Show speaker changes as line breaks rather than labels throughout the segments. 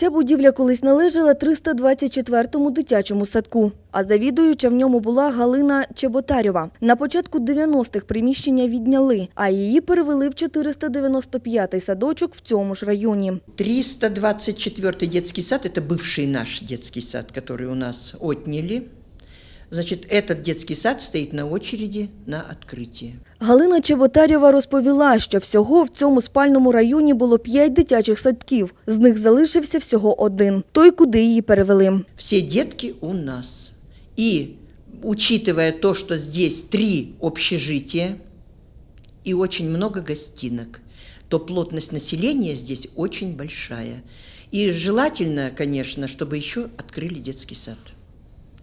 Ця будівля колись належала 324-му дитячому садку, а завідуюча в ньому була Галина Чеботарєва. На початку 90-х приміщення відняли, а її перевели в 495-й садочок в цьому ж районі.
324 детский сад, это бывший наш детский сад, который у нас отняли. Значит, этот детский сад стоит на очереди на открытие.
Галина Чеботарєва розповіла, що всього в цьому спальному районі було п'ять дитячих садків. З них залишився всього один – той, куди її перевели.
Все детки у нас. И учитывая то, что здесь три общежития и очень много гостинок, то плотность населения здесь очень большая. И желательно, конечно, чтобы еще открыли детский сад.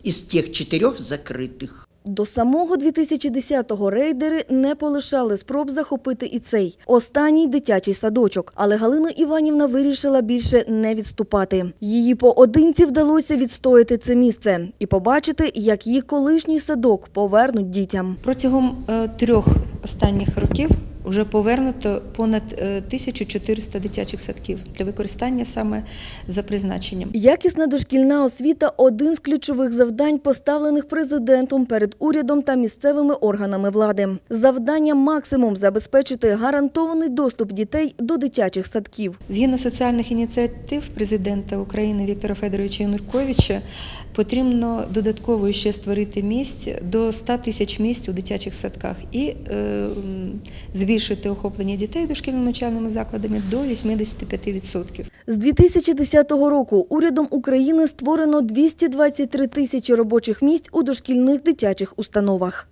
Из тех четырех закрытых.
До самого 2010-го рейдери не полишали спроб захопити і цей останній дитячий садочок. Але Галина Іванівна вирішила більше не відступати. Її поодинці вдалося відстояти це місце і побачити, як її колишній садок повернуть дітям.
Протягом е, трьох останніх років вже повернуто понад е, 1400 дитячих садків для використання саме за призначенням.
Якісна дошкільна освіта один з ключових завдань, поставлених президентом перед урядом та місцевими органами влади. Завдання максимум забезпечити гарантований доступ дітей до дитячих садків.
Згідно соціальних ініціатив президента України Віктора Федоровича Януковича, потрібно додатково ще створити місць до 100 тисяч місць у дитячих садках і е, м, збільшити охоплення дітей дошкільними навчальними закладами до 85%.
З 2010 року урядом України створено 223 тисячі робочих місць у дошкільних дитячих установах.